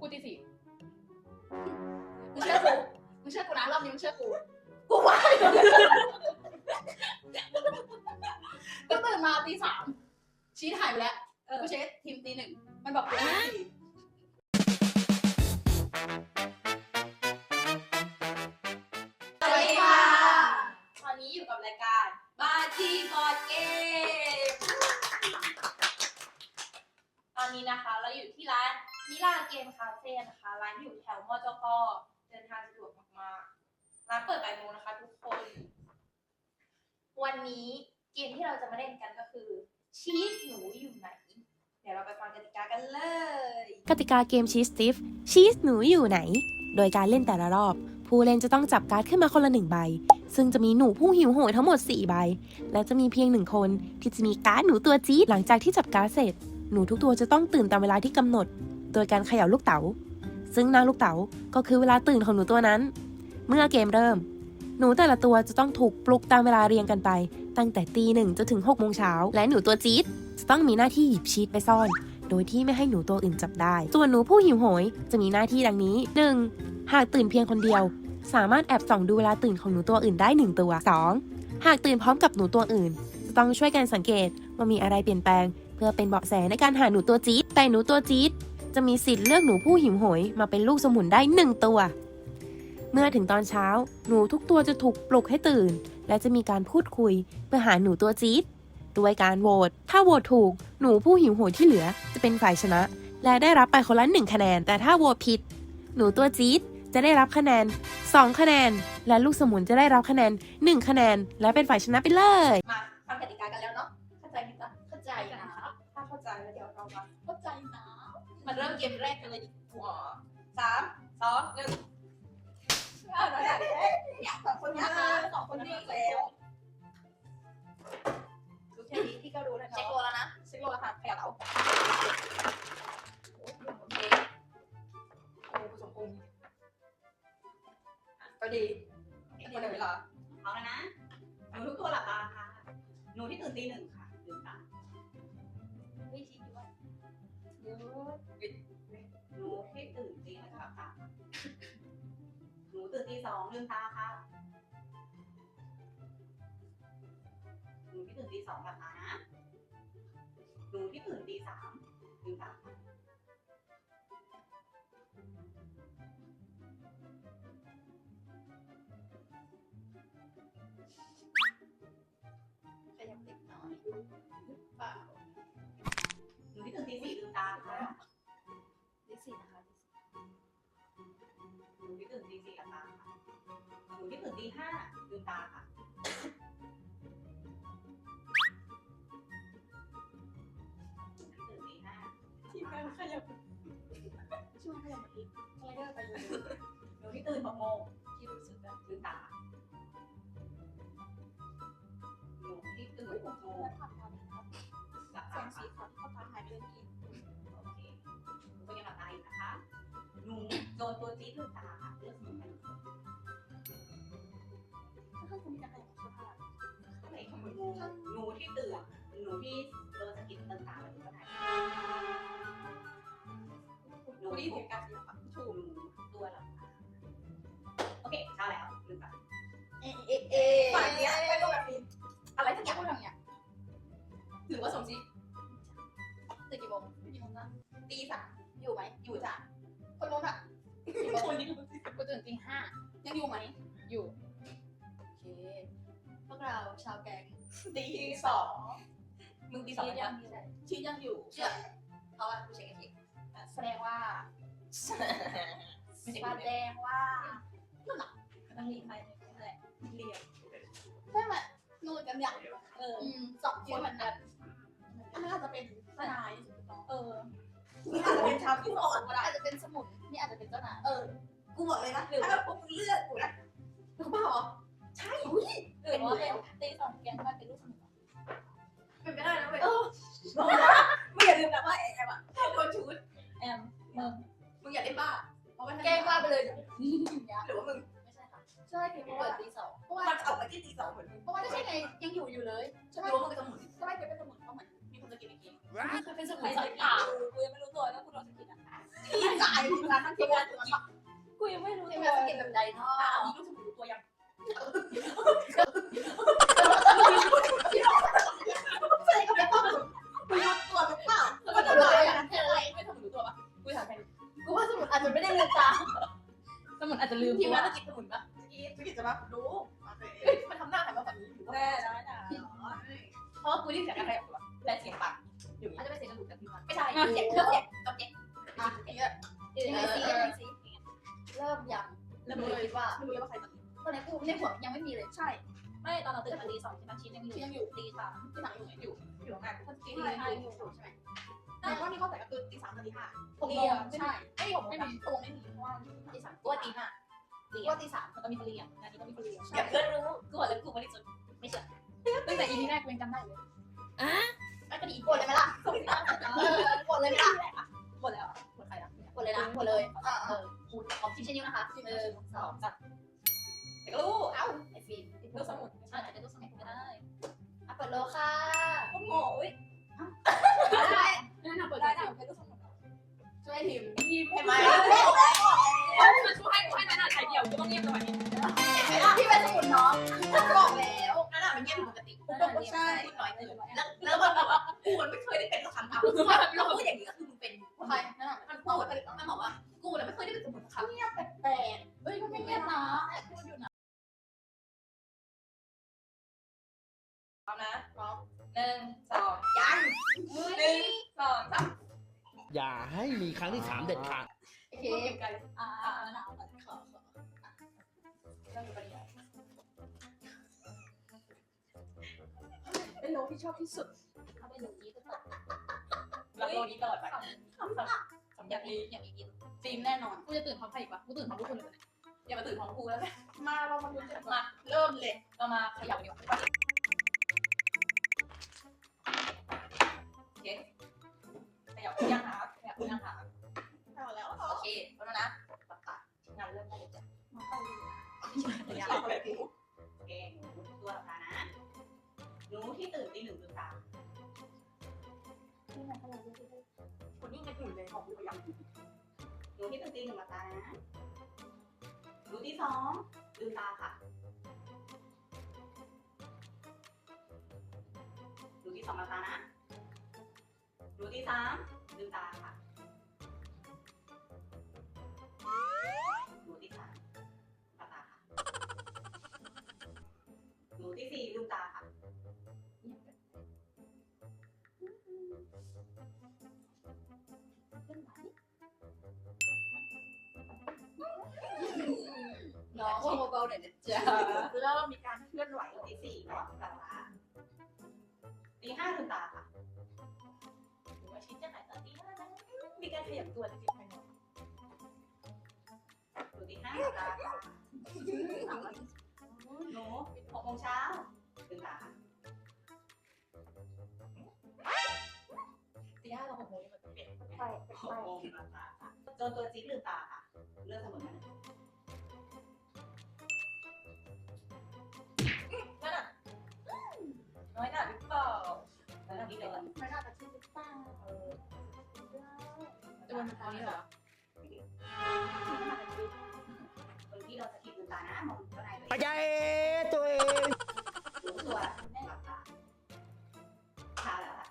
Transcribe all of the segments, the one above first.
กูตีสี่มึงเชื่อกูมึงเชื่อกูนะรอบนี้มึงเชื่อกู กูไหวก็ตื่นมาตีสามชี้ถ่ายไปแล้วกูเช็คทีมตีหนึ่งมันบอกกูตีสี่สวัสดีค่ะ ตอนนี้อยู่กับรายการบาจีบอร์ดเกม ตอนนี้นะคะเราอยู่ที่ร้านมิ ลาเกมคาเฟ่นะคะ ร้านอยู่แถวมอจกเดินทางสะดวกมากๆร้านเปิดบ่ายโมงนะคะทุกคน วันนี้เกมที่เราจะมาเล่นกันก็คือ ชีสหนูอยู่ไหน เดี๋ยวเราไปฟังกติกากันเลย กติกาเกมชีสติฟชีสหนูอยู่ไหน โดยการเล่นแต่ละรอบ ผู้เล่นจะต้องจับการ์ดขึ้นมาคนละหนึ่งใบ ซึ่งจะมีหนูผู้หิวโหยทั้งหมด 4 ใบ และจะมีเพียงหนึ่งคนที่จะมีการ์ดหนูตัวจี๊ดหลังจากที่จับการ์ดเสร็จ หนูทุกตัวจะต้องตื่นตามเวลาที่กำหนด โดยการเขย่าลูกเต๋า ซึ่งนางลูกเต๋าก็คือเวลาตื่นของหนูตัวนั้น เมื่อเกมเริ่ม หนูแต่ละตัวจะต้องถูกปลุกตามเวลาเรียงกันไป ตั้งแต่ตีหนึ่งจนถึง6โมงเช้า และหนูตัวจี๊ดจะต้องมีหน้าที่หยิบชีสไปซ่อน โดยที่ไม่ให้หนูตัวอื่นจับได้ ส่วนหนูผู้หิวโหยจะมีหน้าที่ดังนี้ 1. หากตื่นเพียงคนเดียว สามารถแอบส่องดูเวลาตื่นของหนูตัวอื่นได้ 1 ตัว 2. หากตื่นพร้อมกับหนูตัวอื่น จะต้องช่วยกันสังเกตว่ามีอะไรเปลี่ยนแปลง เพื่อเป็นเบาะแสในการหาหนูตัวจี๊ดแต่หนูตัวจี๊ด จะมีสิทธิ์เลือกหนูผู้หิวโหยมาเป็นลูกสมุนได้1ตัว เมื่อถึงตอนเช้า หนูทุกตัวจะถูกปลุกให้ตื่น และจะมีการพูดคุยเพื่อหาหนูตัวจี๊ดด้วยการโหวต ถ้าโหวตถูก หนูผู้หิวโหยที่เหลือจะเป็นฝ่ายชนะ และได้รับไปคนละหนึ่งคะแนน แต่ถ้าโหวตผิด หนูตัวจี๊ดจะได้รับคะแนน 2 คะแนน และลูกสมุนจะได้รับคะแนน 1 คะแนน และเป็นฝ่ายชนะไปเลย มาฟังกติกากันแล้วเนาะ เข้าใจไหมจ๊ะเข้าใจนะถ้าเข้าใจแล้วเดี๋ยวเรามาเข้าใจนะ มาเริ่มเกมแรกกันเลยดีกว่าสามสองหนึ่งอะเราอยากเอ๊ะอยากสองคนนี้นะสองคนนี้แล้วดูแค่นี้พี่ก็รู้แล้วเช็คเนาะโลแล้วนะเช็คโลแล้วค่ะแถวเราโอเคโอ้ผสมกุ้งอะก็ดีก็ดีในเวลาเอาแล้วนะหนูทุกตัวหลับตาค่ะ หนูที่ตื่นตีหนึ่งค่ะ สองลืมตาค่ะหนูที่ตื่นตีสองหลับตานะ หนูที่ตื่นตีสามลืมตาค่ะขยับเล็กน้อย ช่วยขยับอีกสไลเดอร์ไปเลยหนูที่ตื่นหกโมงที่รู้สึกแบบลืมตาหนูที่ตื่นหกโมงแล้วผ่นการนะครับหลับแสตางสีขาวที่เขาทาหายไปเลยพี่โอเคหนูก็ยังหลับตาอยู่นะคะหนูโดนตัวจี๊ดลืมตาค่ะเลือกสมุนไพรถ้าคุณมีการขยับเสื้อผ้าไหนของหนูหนูที่ตื่นหนูที่โดนสะกิดลืมตาแล้วหนูก็ถ่าย นูได้ยินเสียงการขยับอะถูกตัวหลับตาโอเคเช้าแล้วลืมตาเอ๊ะเอ๊ะเอ๊ะฝ่ายเนี้ยไม่ต้องแบบนี้อะไรสักอย่างพูดทางเนี้ยถือว่าสมจริงตื่นกี่โมงกี่โมงนะตีสามอยู่ไหมอยู่จ้ะคนนู้นอะกี่โมงคนนี้กูตื่นตีห้ายังอยู่ไหมอยู่โอเคพวกเราชาวแก๊งตีสองมึงตีสองยังชียังอยู่เชื่อเพราะว่ากูเช็คอีกที แสดงว่าไม่ใช่แสดงว่าต้องรีบไปนั่นแหละเรียนใช่ไหมนู่นกันอย่างเอออืมสองคนเหมือนกันอันนั้นอาจจะเป็นทนายเออนี่อาจจะเป็นชาวที่สองก็ได้อาจจะเป็นสมุนนี่อาจจะเป็นเจ้านายเออ กูบอกเลยนะถ้าพวกมึงเลือกกูนะกูบ้าเหรอใช่อุ้ยหรือว่าเป็นตีสองแกงมาเป็นลูกสมุนเป็นไปได้นะเว้ยเออไม่อย่าลืมนะว่าแอมอะให้โดนชุด แอมมึงมึงอย่าได้บ้าเพราะว่าแกงว่าไปเลยอย่างเงี้ยหรือว่ามึงไม่ใช่ค่ะใช่คือเปิดตีสองเพราะว่ามันออกมาที่ตีสองเหมือนมึงเพราะว่าไม่ใช่ไงยังอยู่อยู่เลยใช่ไหมรู้ว่ามึงเป็นสมุนใช่ไหมเป็นสมุนเขาเหมือนมีคนจะกินอีกทีคือเป็นสมุไม่นใช่ใส่อ่าปากกูยังไม่รู้ตัวแล้วกูโดนสกินอะที่ตายมึงงานทั้งทีมงานตัวกูยังไม่รู้ทีมตังานวสกินแบบใดเนาะอะอันนี้รู้สึกรู้ตัวยังใช่ก็ไม่ต้องกูรู้ตัวหรือเปล่าแล้วก็จะรู้ตัวยังอะไร อาจจะไม่ได้ลืมตาสมุนอาจจะลืมทีมงานจะกินสมุนปะสกีสกีจะมารู้มาเลยเฮ้ยมันทำหน้าหันมาแบบนี้อยู่ปะแน่นะนะเพราะว่ากูได้เสียงอะไรอยู่อะแต่เสียงปากอยู่อาจจะเป็นเสียงกระดูกจากทีมงานไม่ใช่เสียงเครื่องเสียงกับเสียงอะอย่างเงี้ยเดี๋ยวยังไงสิยังไงสิเริ่มยังเริ่มรู้เลเลยยว่าไม่รู้เลยว่าใครตอนนี้ตอนนี้กูในหัวยังไม่มีเลยใช่ไม่ตอนเราตื่นมาตีสองที่มันชิ้นยังอยู่ยังอยู่ตีสามที่หนังอยู่ไหนอยู่อยู่งานกูตีที่ห้าไหนอยู่ใช่ไหม แต่ว่านี่เข้าใจก็คือตีสามตีห้าหกโมงใช่ไม่มีผมไม่มีตรงไม่มีเพราะว่าตีสามกูว่าตีห้าเรียว่านตีสามมันก็มีเรียนงานนี้ก็มีเรียนใช่อย่าเพื่อนรู้กูบอกเลยกูไม่ได้สนไม่เชื่อตั้งแต่ EP แรกกูยังจำได้เลยอะแล้วก็ดีกดเลยไหมล่ะส่งที่หน้าเออกดเลยไหมล่ะหมดแล้วหมดใครอะกดเลยนะกดเลยอ่าเออกูขอชิมเช่นนิ้วนะคะหนึ่งสองสามแต่ก็รู้เอ้าไอ อย่าให้มีครั้งที่สามเด็ดขาด โอเคเก็บกันอ่าอ่าอ่าขอขอเริ่มกันเลยเป็นโลที่ชอบที่สุดถ้าเป็นหนูนี้ก็ตัดรับโลนี้ตลอดไปสำหรับนี้อย่างนี้ฟิล์มแน่นอน กูจะตื่นพร้อมใครอีกวะกูตื่นพร้อมทุกคนเลยอย่ามาตื่นพร้อมกูแล้วมาเรามาลุ้นกันมาเริ่มเลย เรามาขยับดีกว่าโอเคข ยับยังหาขยับยังหาเอาแล้วโอเคแล้วนะตัดตัดงานเริ่มได้เลยจ้ะมอย่าเอาไปดูโอเคตัวหลับตานะหนูที่ตื่นตีหนึ่งลืมตาคนนี้จะตื่นเลยของกูยังหนูที่ตื่นตีหนึ่งหลับตานะหนูที่สองลืมตาค่ะหนูที่สองหลับตานะ หนูที่สามลืมตาค่ะหนูที่สามหลับตาค่ะหนูที่สี่ลืมตาค่ะน้องเบาๆหน่อยนะจ๊ะ เริ่มมีการ วจริงๆภายในหนูตีห้าตาค่ะหนูหกโมงเช้าลืมตาค่ะตีห้าเราหกโมงนี่มันเปลี่ยนหกโมงลืมตาค่ะจนตัวจิ๊กลืมตา นตอนนี้เหรอคนที่เราจะคิดลืมตานะมองข้างในปัจจัยตัวเองรู้ตัวหลับตาเช้าแล้วค่ะ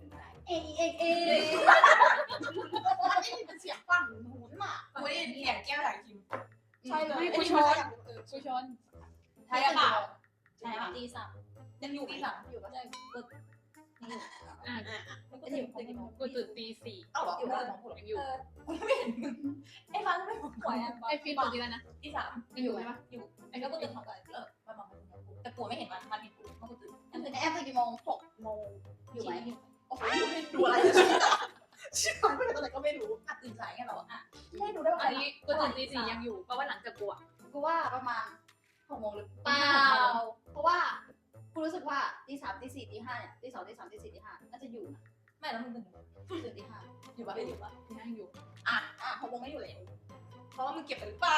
ลืมตาเอ๊ะเอ๊ะเอ๊ะเป็นเสียงฟังหนุนอะกูได้ยินเสียงแก้วไหลคิมใช่เลยกูชนกูชนใช่เปล่าใช่ป่ะตีสามยังอยู่ที่หลังอยู่ป่ะใช่กู อะมันก็อยู่ที่กูตื่นตีสี่เอ้าเหรออยู่ของกูยังอยู่ไม่เห็นมึงไอ้ฟังไม่ผมป่วยอะไอฟิล์มตื่นกี่แล้วนะที่สามยังอยู่ไหมวะอยู่ไอ้ก็กูตื่นพร้อมกันเออมาบอกมันแต่กูไม่เห็นมันมันเห็นกูมันกูตื่นอันคือแอปตื่นกี่โมงหกโมงอยู่ไหมโอ้โหดูอะไรจะชี้ตาชี้ตาไม่เป็นอะไรก็ไม่รู้อะตื่นสายกันเหรออะไม่ดูได้อัว่านนี้กูตื่นตีสี่ยังอยู่เพราะว่าหลังจากกูอะกูว่าประมาณหกโมงหรือเปล่าเพราะว่ากูรู้สึกว่าตีสามตีสี่ตีห้าเนี่ยตีสองตีสามตีสี่ตีห้าน่าจะอยู่นะ ไม่แล้วมึงตื่นตื่นตีห้าอยู่ป่ะไม่อยู่ป่ะยังอยู่ อะอะหกโมงไม่อยู่เลยเพราะว่ามึงเก็บไปหรือเปล่า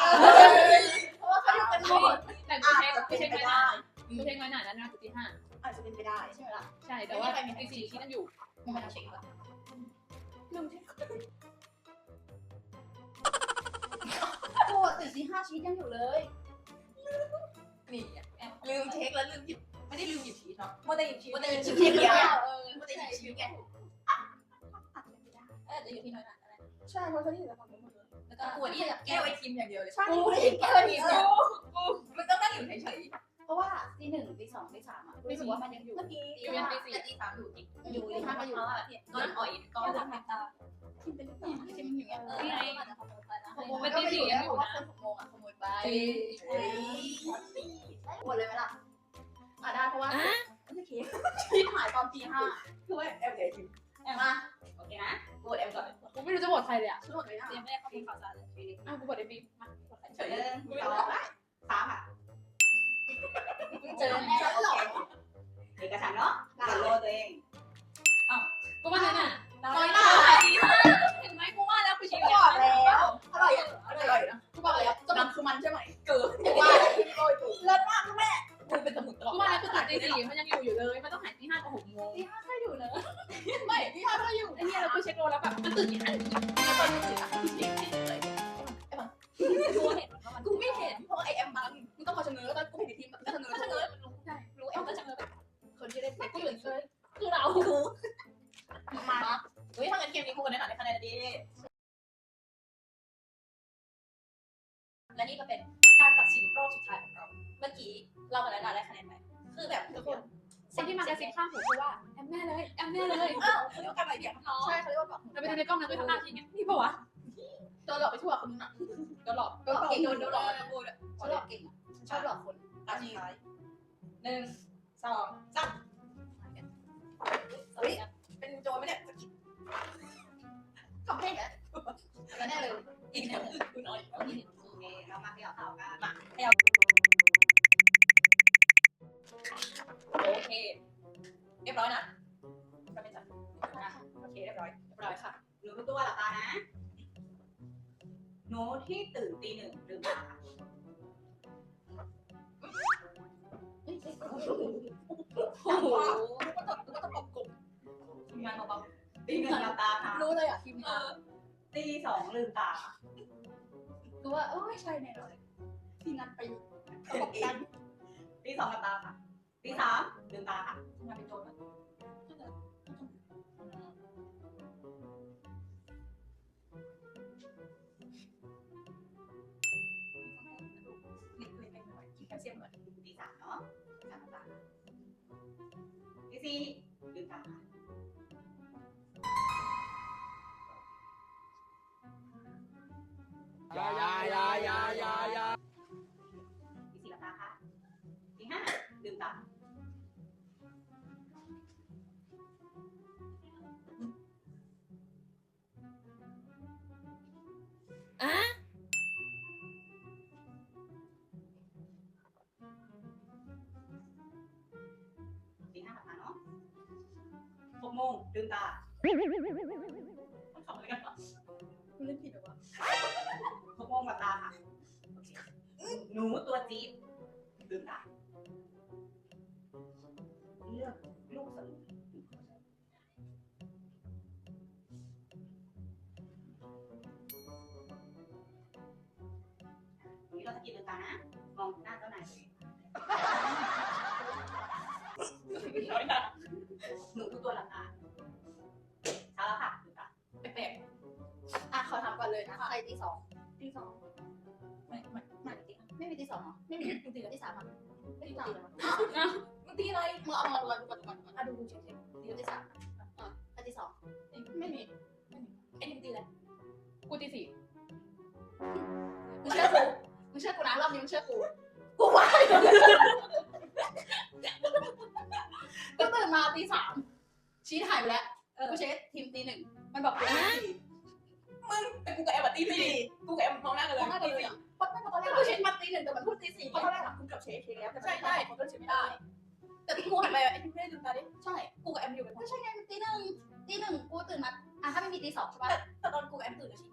เพราะว่าเขาอยู่กันหมดแต่กูเช็คกูเช็คไว้นานกูเช็คไว้นานแล้วนะกูตีห้าอาจจะเป็นไปได้ใช่ไหมล่ะใช่แต่ว่าตีสี่ที่นั่นอยู่มึงไม่ต้องเช็คป่ะลืมที่ชีสยังอยู่เลยนี่แอบลืมเช็คแล้วลืมหยิบไม่ได้ลืมหยิบชีสเนาะมัวแต่หยิบชีสมันมัวจะแต่หหยิยิบบชีชีสสเดีเดียยว ใช่เพราะเขาที่อยู่ในความรู้หมดเลยแล้วก็กลัวที่แก้วไอทีมอย่างเดียวเลยใช่กูได้แก้วไอทีมเนี่ยมันต้องนั่งอยู่เฉยเพราะว่าตีหนึ่งตีสองตีสามอะรู้สึกว่ามันยังอยู่ๆเมื่อกี้ตีอยู่ห้ายันตีสี่ตีสามอยู่อีกอยู่ตีห้าก็อยู่ก้อนอ่อยก้อนทำตาทีมเป็นต่างทีมมันอยู่อย่างเอเงี้ยอไงขโมยมันก็ไม่อยู่นะเพราะว่าคนหกโมงอะขโมยไปหมดเลยไหมล่ะอะได้เพราะว่าโอเคที่หายตอนตีห้าคือว่าแอมกับไอทีมแอบมาโอ เคนะกูแอมก่อนกูไม่รู้จะโหวตใครเลยอะช่วยเลยนะยังไม่ได้เข้าไปข่าวสารเลยอะกูโหวตไอ้บีมมาเฉยเลยสองสามค่ะเจอแน่หรอเอกฉันท์เนาะกับโลตัวเองกูว่าเนี่ยน้อยหน้าเห็นไหมกู เรากับนาดาได้คะแนนไหมคือแบบทุกคนคนที่มากระซิบข้างหูกูว่าแอมแน่เลยแอมแน่เลยอ้าวเขาเรียกว่าการไหลเดียบน้องใช่เขาเรียกว่าแบบเราไปดูในกล้องนะกูทำหน้าที่ไงนี่ปะวะโดนหลอกไปทั่วคนนึงอะโดนหลอกโดนหลอกเก่งโดโดนนโดโดนนหหลลออกกนะกูชอบหลอกเก่งอะชอบหลอกคนตาสุดท้ายหนึ่งสองสามเฮ้ยเป็นโจรไหมเนี่ยทำเพลงแหละแน่เลยอีกแนวกูน้อยโอเคเรามาเกี่ยวข่าวกันโอเค เรียบร้อยนะก็ไม่จัดโอเคเรียบร้อยเรียบร้อยค่ะ หนูทุกตัวหลับตานะ หนูที่ตื่นตีหนึ่งลืมตาค่ะโอ้โหกูก็ต้องกูก็ต้องปกกลุ่มทีมงานเบาตีหนึ่งหลับตาค่ะรู้เลยอะทีมๆเอนี้อตีสองลืมตาค่ะรู้ว่าเออใช่แน่เลยทีมงานไปประกบกันตีสองหลับตาค่ะ ตีสามลืมตาค่ะทีมงานเป็นโจรไหมเล็กๆน้อยๆกินแคลเซียมหน่อยตีสามเนาะสามหลับตาตีสี่ลืมตาค่ะอยาอย ลืมตาทำอะไรกันวะเล่นผิดหรอวะหกโมงมาตาค่ะโอเคหนูตัวจี๊ดลืมตา อนเลยนะใครตีสองตีสองไม่ไม่ไม่ตีไม่มีตีสองเหรอไม่มีมึงตีกับตีสามอะไม่ตีสามเหรอมึงตีอะไรมึงเอามาดูกันดูกันดูกันอะดูดูเช็คเช็คตีกับตีสามอะอะตีสองไม่มีไอ้นี่มึงตีอะไรกูตีสี่มึงเชื่อกูมึงเชื่อกูนะรอบนี้มึงเชื่อกูกูว่าก็ตื่นมาตีสามชี้หายไปแล้วเออกูเช็คทีมตีหนึ่งมันบอก ตีสี่มึงแต่กูกับแอมตีสี่กูกับแอมมองหน้ากันเลยมองหน้ากันเลยตีอะสี่เพราะไม่เพราะตอนแรก็กกูเช็คมาตีหนึ่งแต่มันพูดตีสี่เพราะตอนแรกอะกูกับเช็คเช็คแล้วใช่ใช่ผมก็เช็คไม่ได้แต่ที่กูหันไปไอ้ที่ไม่ได้ลืมตาดิใช่กูกับแอมอยู่เป็นก็ใช่ไงมันตีหนึ่งตีหนึ่งกูตื่นมาอะถ้าไม่มีตีสองใช่ปะแต่ตอนกูกับแอมตื่นแล้วชิ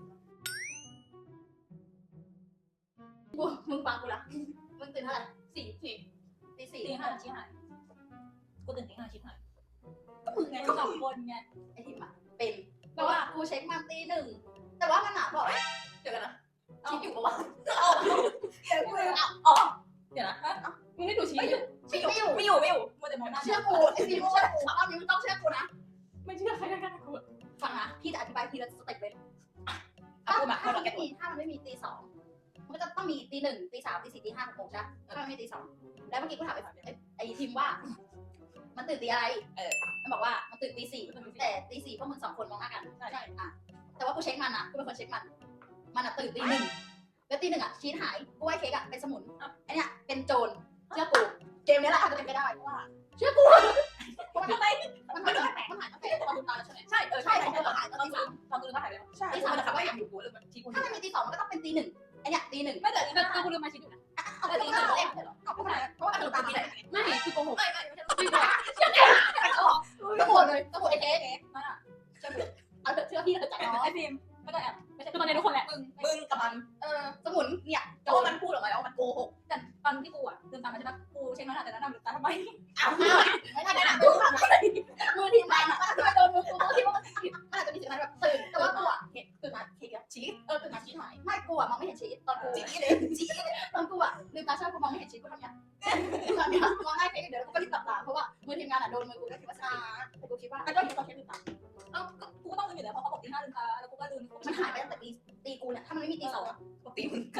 กูมึงฟังกูละมึงตื่นเท่าไหร่สี่สี่ตีสี่ตีห้าชิหายกูตื่นตีห้าชิหายก็มึงไงสองคนไงไอทีมอะเป็นเพราะว่ากูเช็คมาตีหนึ่ง แต่ว่ามันอะบอกเดี๋ยวกันนะคิดอยู่ปะวะเออเดี๋ยวกูอาอ๋อเดี๋ยวนะมึงไม่ดูชี้ไม่อยู่ไม่อยู่ไม่อยู่ไม่อยู่มัวแต่มองหน้าเชื่อกูไอ้พี่เชื่อกูรอบนี้มึงต้องเชื่อกูนะไม่เชื่อใครทั้ด้กูฟังนะพี่จะอธิบายทีละสเต็ปเลยถ้ามันไม่มีถ้ามันไม่มีตีสองมันก็จะต้องมีตีหนึ่งตีสามตีสี่ตีห้าหกโมงใช่ไหมถ้าม่มีตีสองแล้วเมื่อกี้กูถามไอ้ไอ้ทีมว่า มันตื่นตีอะไร เออ มันบอกว่ามันตื่นตีสี่แต่ตีสี่พวกมึงสองคนมองหน้ากันใช่อะ แต่ว่ากูเช็คมันอะกูเป็นคนเช็คมัน มันอะตื่นตีหนึ่งแล้วตีหนึ่งอะชีทหายกูว่าไอ้เค้กอะเป็นสมุนไอ้เนี่ยเป็นโจรเชื่อกูเกมนี้แหละอาจจะเป็นไปได้เพราะว่าเชื่อกูเพราะมันทำไมมันหายแปลกมันหายตั้งแต่ตอนลืมตาแล้วใช่ไหมใช่เออใช่ใช่ใช่ใช่ใช่มันหายตอนตีสามตอนคืนก็หายไปแล้วใช่ตีสามมันทำว่าอย่างอยู่กูเลยมันชี้กูถ้ามันมีตีสองมันก็ต้องเป็นตีหนึ่งไอเนี่ยตีหนึ่งไม่แต่แต่กูลืมมาชิดอยู่นะเอาไปตีหนึ่งเล่นเอาไปไหนเพราะว่ามันตามมาเลยไม่คือโกหกไม่ไม่ไม่ ถ้ามันไม่มีตีสองปกติมึงไ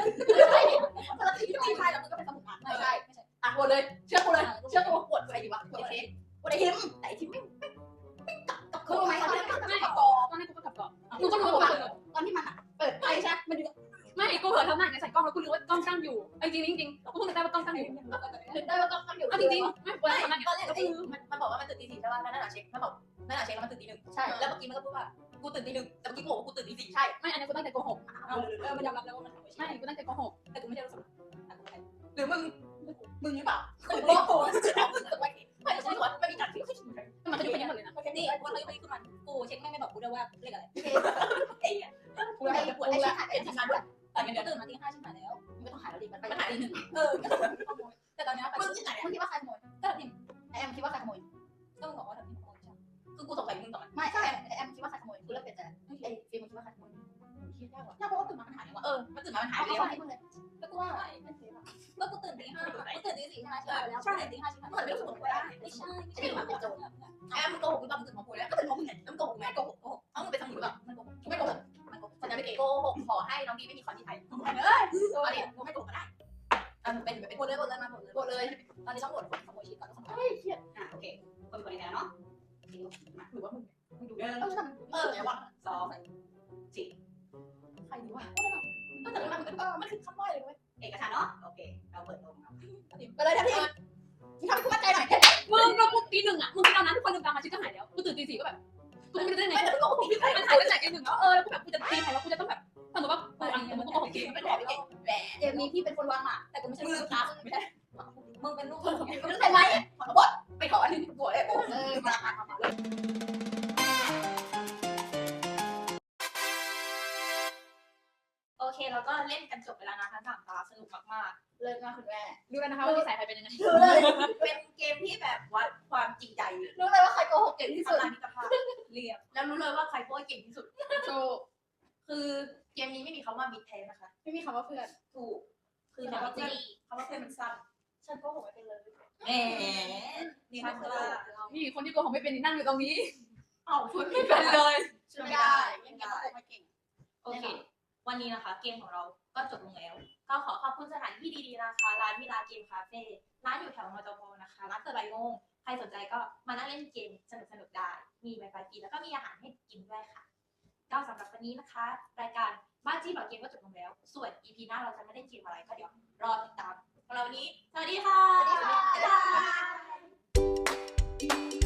โกหกขอให้น้องดีไม่มีความที่ไทยเอ้ยเอาดิกูไม่โกหกก็ได้อะเป็นเป็นคนเลยคนเลยมาหมดเลยโกรธเลย ตอนนี้ต้องโหวตคนขโมยชีสก่อนต้องขโมยเฮ้ยเครียดอะโอเคคนคนนี้แล้วเนาะหรือว่ามึงมึงดูเออเออทำเออเดี๋ยววะสองสี่ใครดีวะก็แต่มันเออมันคือคำว่าอะไรเว้ยเอกสารเนาะโอเคเราเปิดลงครับไปเลยทันทีมึงทำให้กูมั่นใจหน่อยมึงก็กูตีหนึ่งอะมึงคิดเอานะทุกคนลืมตามาชิดก็หายแล้วกูตื่นตีสี่ก็แบบ กูไม่รู้ได้ไงไม่แต่โกหกพี่ใครมันหายตั้งแต่ตีหนึ่งแล้วเออแล้วกูแบบกูจะตีใครแล้วกูจะต้องแบบสมมติว่ากูอะสมมติกูโกหกจริงเป็นแผลไม่เก่งแผลเกมนี้พี่เป็นคนวางหมากแต่กูไม่ใช่มือครับไม่ใช่ นเลยช่วยไม่ได้ยังไงก็โกหกไม่เก่งๆโอเค วันนี้นะคะ เกมของเราก็จบลงแล้ว ก็ขอขอบคุณสถานที่ดีๆนะคะ ร้านมิลาเกมคาเฟ่ ร้านอยู่แถวมอจพนะคะ ร้านเปิดบ่ายโมง ใครสนใจก็มานั่งเล่นเกมสนุกๆได้ มีไวไฟฟรีแล้วก็มีอาหารให้กินด้วยค่ะ ก็สำหรับวันนี้นะคะ รายการบ้านจี้บอกเกมก็จบลงแล้ว ส่วน EP หน้าเราจะไม่ได้เกมอะไรก็เดี๋ยวรอติดตามสำหรับวันนี้ สวัสดีค่ะ สวัสดีค่ะบ๊ายบาย